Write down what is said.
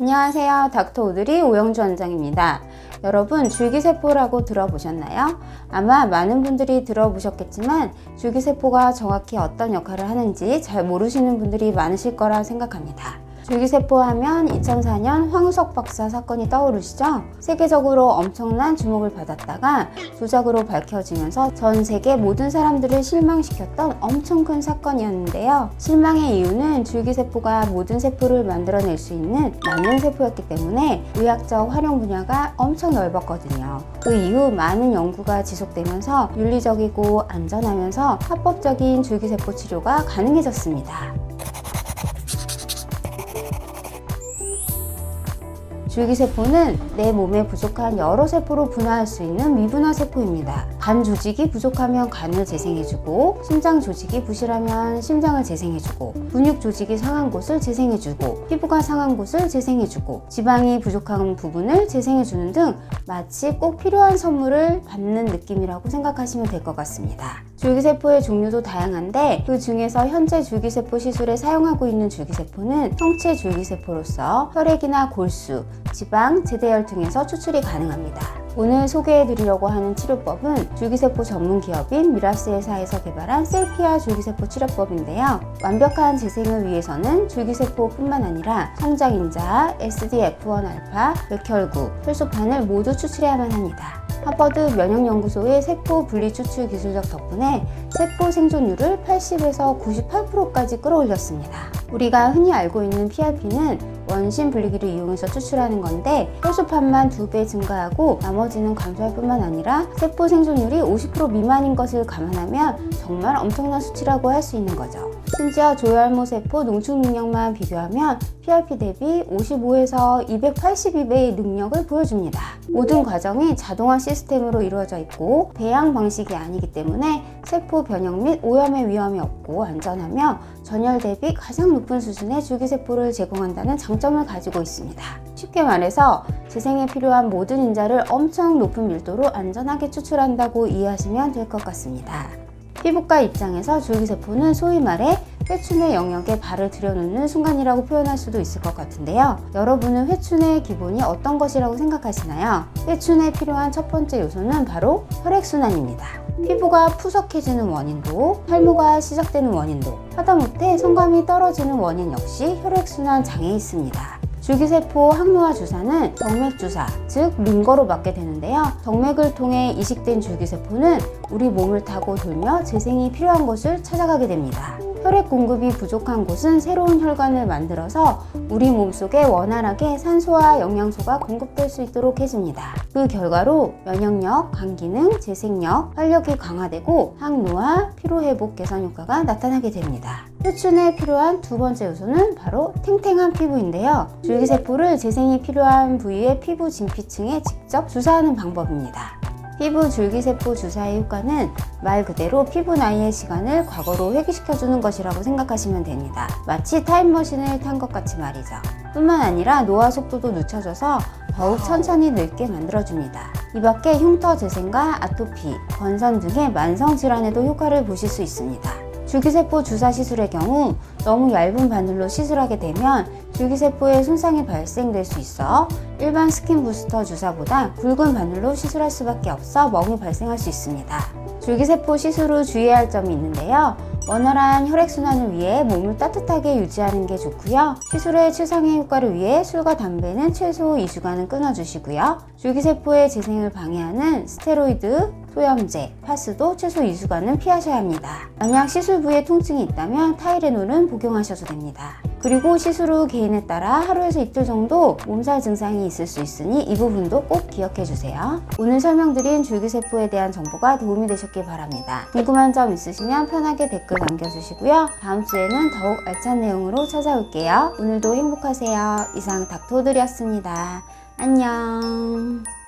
안녕하세요. 닥터 오드리 오영주 원장입니다. 여러분, 줄기세포라고 들어보셨나요? 아마 많은 분들이 들어보셨겠지만, 줄기세포가 정확히 어떤 역할을 하는지 잘 모르시는 분들이 많으실 거라 생각합니다. 줄기세포 하면 2004년 황우석 박사 사건이 떠오르시죠? 세계적으로 엄청난 주목을 받았다가 조작으로 밝혀지면서 전 세계 모든 사람들을 실망시켰던 엄청 큰 사건이었는데요. 실망의 이유는 줄기세포가 모든 세포를 만들어낼 수 있는 만능세포였기 때문에 의학적 활용 분야가 엄청 넓었거든요. 그 이후 많은 연구가 지속되면서 윤리적이고 안전하면서 합법적인 줄기세포 치료가 가능해졌습니다. 줄기세포는 내 몸에 부족한 여러 세포로 분화할 수 있는 미분화 세포입니다. 간 조직이 부족하면 간을 재생해주고, 심장 조직이 부실하면 심장을 재생해주고, 근육 조직이 상한 곳을 재생해주고, 피부가 상한 곳을 재생해주고, 지방이 부족한 부분을 재생해주는 등 마치 꼭 필요한 선물을 받는 느낌이라고 생각하시면 될 것 같습니다. 줄기세포의 종류도 다양한데 그 중에서 현재 줄기세포 시술에 사용하고 있는 줄기세포는 성체 줄기세포로서 혈액이나 골수, 지방, 제대혈 등에서 추출이 가능합니다. 오늘 소개해드리려고 하는 치료법은 줄기세포 전문 기업인 미라스회사에서 개발한 셀피아 줄기세포 치료법인데요. 완벽한 재생을 위해서는 줄기세포뿐만 아니라 성장인자, SDF1 알파, 백혈구, 혈소판을 모두 추출해야만 합니다. 하버드 면역연구소의 세포 분리 추출 기술력 덕분에 세포 생존율을 80에서 98%까지 끌어올렸습니다. 우리가 흔히 알고 있는 PRP는 원심 분리기를 이용해서 추출하는 건데 혈소판만 두배 증가하고 나머지는 감소할 뿐만 아니라 세포 생존율이 50% 미만인 것을 감안하면 정말 엄청난 수치라고 할 수 있는 거죠. 심지어 조혈모 세포 농축 능력만 비교하면 PRP 대비 55에서 282배의 능력을 보여줍니다. 모든 과정이 자동화 시 스템으로 이루어져 있고 배양 방식이 아니기 때문에 세포 변형 및 오염의 위험이 없고 안전하며 전열 대비 가장 높은 수준의 줄기세포를 제공한다는 장점을 가지고 있습니다. 쉽게 말해서 재생에 필요한 모든 인자를 엄청 높은 밀도로 안전하게 추출한다고 이해하시면 될 것 같습니다. 피부과 입장에서 줄기세포는 소위 말해 회춘의 영역에 발을 들여놓는 순간이라고 표현할 수도 있을 것 같은데요. 여러분은 회춘의 기본이 어떤 것이라고 생각하시나요? 회춘에 필요한 첫 번째 요소는 바로 혈액순환입니다. 피부가 푸석해지는 원인도, 탈모가 시작되는 원인도, 하다못해 성감이 떨어지는 원인 역시 혈액순환 장애에 있습니다. 줄기세포 항노화 주사는 정맥 주사, 즉 링거로 맞게 되는데요. 정맥을 통해 이식된 줄기세포는 우리 몸을 타고 돌며 재생이 필요한 곳을 찾아가게 됩니다. 혈액 공급이 부족한 곳은 새로운 혈관을 만들어서 우리 몸속에 원활하게 산소와 영양소가 공급될 수 있도록 해줍니다. 그 결과로 면역력, 간 기능, 재생력, 활력이 강화되고 항노화, 피로회복 개선 효과가 나타나게 됩니다. 회춘에 필요한 두 번째 요소는 바로 탱탱한 피부인데요. 줄기세포를 재생이 필요한 부위의 피부 진피층에 직접 주사하는 방법입니다. 피부 줄기세포 주사의 효과는 말 그대로 피부 나이의 시간을 과거로 회귀시켜주는 것이라고 생각하시면 됩니다. 마치 타임머신을 탄 것 같이 말이죠. 뿐만 아니라 노화 속도도 늦춰져서 더욱 천천히 늙게 만들어줍니다. 이 밖에 흉터 재생과 아토피, 건선 등의 만성 질환에도 효과를 보실 수 있습니다. 줄기세포 주사 시술의 경우 너무 얇은 바늘로 시술하게 되면 줄기세포에 손상이 발생될 수 있어 일반 스킨 부스터 주사보다 굵은 바늘로 시술할 수밖에 없어 멍이 발생할 수 있습니다. 줄기세포 시술 후 주의해야 할 점이 있는데요. 원활한 혈액순환을 위해 몸을 따뜻하게 유지하는 게 좋고요. 시술의 최상의 효과를 위해 술과 담배는 최소 2주간은 끊어주시고요. 줄기세포의 재생을 방해하는 스테로이드, 소염제, 파스도 최소 2주간은 피하셔야 합니다. 만약 시술 부에 통증이 있다면 타이레놀은 복용하셔도 됩니다. 그리고 시술 후 개인에 따라 하루에서 이틀 정도 몸살 증상이 있을 수 있으니 이 부분도 꼭 기억해 주세요. 오늘 설명드린 줄기세포에 대한 정보가 도움이 되셨길 바랍니다. 궁금한 점 있으시면 편하게 댓글 남겨주시고요. 다음 주에는 더욱 알찬 내용으로 찾아올게요. 오늘도 행복하세요. 이상 닥터들이었습니다. 안녕.